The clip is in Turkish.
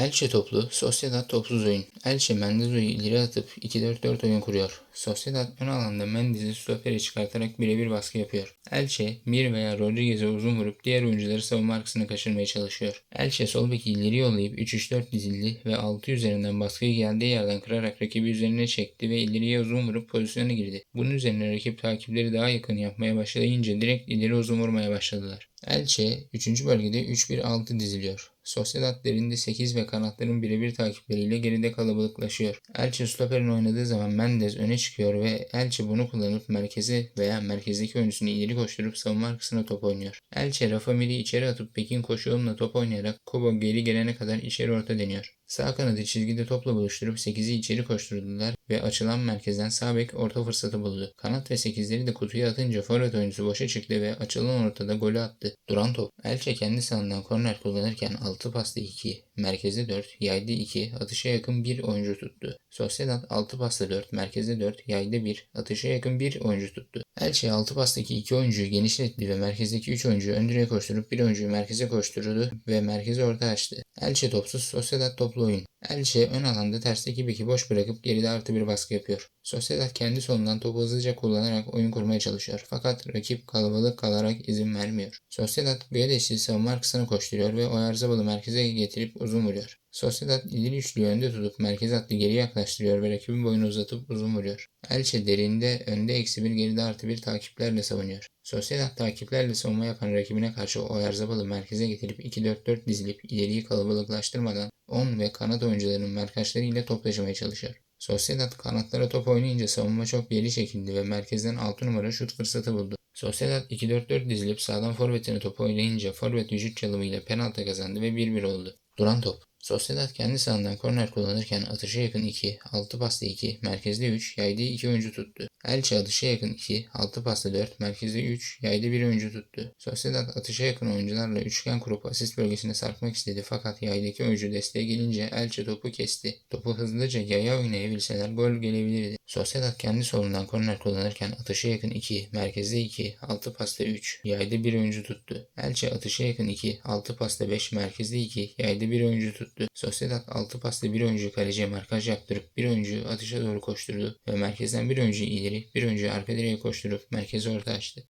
Elche toplu, Sociedad topsuz oyun. Elche Mendezo'yu ileri atıp 2-4-4 oyun kuruyor. Sociedad ön alanda Mendez'i stoperi çıkartarak birebir baskı yapıyor. Elche, Mir veya Rodriguez'e uzun vurup diğer oyuncuları savunma arkasına kaçırmaya çalışıyor. Elche sol beki ileri yollayıp 3-3-4 dizildi ve 6 üzerinden baskıyı geldiği yerden kırarak rakibi üzerine çekti ve ileriye uzun vurup pozisyona girdi. Bunun üzerine rakip takipleri daha yakın yapmaya başlayınca direkt ileri uzun vurmaya başladılar. Elche 3. bölgede 3-1-6 diziliyor. Sociedad derinde 8 ve kanatların birebir takipleriyle geride kalabalıklaşıyor. Elche stoperin oynadığı zaman Mendes öne çıkıyor ve Elche bunu kullanıp merkeze veya merkezdeki oyuncusunu ileri koşturup savunma arkasına top oynuyor. Elche Rafa Mir'i içeri atıp Pekin koşu yoluna top oynayarak Kobo geri gelene kadar içeri orta deniyor. Sağ kanadı çizgide topla buluşturup 8'i içeri koşturdular ve açılan merkezden sağ bek orta fırsatı buldu. Kanat ve 8'leri de kutuya atınca forvet oyuncusu boşa çıktı ve açılan ortada golü attı. Duran top. Elche kendi sahanından korner kullanırken 6 pasta 2, merkezde 4, yayda 2, atışa yakın 1 oyuncu tuttu. Sociedad 6 pasta 4, merkezde 4, yayda 1, atışa yakın 1 oyuncu tuttu. Elche 6 pastaki 2 oyuncuyu genişletti ve merkezdeki 3 oyuncuyu ön koşturup 1 oyuncuyu merkeze koşturdu ve merkeze orta açtı. Elche topsuz, Sociedad toplu oyun. Elche ön alanda tersteki beki boş bırakıp geride artı bir baskı yapıyor. Sociedad kendi solundan topu hızlıca kullanarak oyun kurmaya çalışıyor. Fakat rakip kalabalık kalarak izin vermiyor. Sociedad Güedeş'i savunma arkasına koşturuyor ve Oyarzabal'ı merkeze getirip uzun vuruyor. Sociedad ileri üçlüyü önde tutup merkez hattı geri yaklaştırıyor ve rakibin boyunu uzatıp uzun vuruyor. Elche derinde önde eksi bir geride artı bir takiplerle savunuyor. Sociedad takiplerle savunma yapan rakibine karşı Oyarzabal'ı merkeze getirip 2-4-4 dizilip ileriyi kalabalıklaştırmadan 10 ve kanat oyuncularının merkaçları ile top taşımaya çalışıyor. Sociedad kanatlara top oynayınca savunma çok geri çekildi ve merkezden 6 numara şut fırsatı buldu. Sociedad 2-4-4 dizilip sağdan forvetine top oynayınca forvet vücut çalımıyla penaltı kazandı ve 1-1 oldu. Duran top. Sociedad kendi sahandan korner kullanırken atışa yakın 2, 6 pasta 2, merkezde 3, yayda 2 oyuncu tuttu. Elche atışa yakın 2, 6 pasta 4, merkezde 3, yayda 1 oyuncu tuttu. Sociedad atışa yakın oyuncularla üçgen kurup asist bölgesine sarkmak istedi fakat yaydaki oyuncu desteğe gelince Elche topu kesti. Topu hızlıca yaya oynayabilseler gol gelebilirdi. Sociedad kendi solundan korner kullanırken atışa yakın 2, merkezde 2, 6 pasta 3, yayda 1 oyuncu tuttu. Elche atışa yakın 2, 6 pasta 5, merkezde 2, yayda 1 oyuncu tuttu. Sociedad 6 paslı bir oyuncu kaleciye markaj yaptırıp bir oyuncuyu atışa doğru koşturdu ve merkezden bir oyuncuyu ileri, bir oyuncuyu arka direğe koşturup merkeze orta açtı.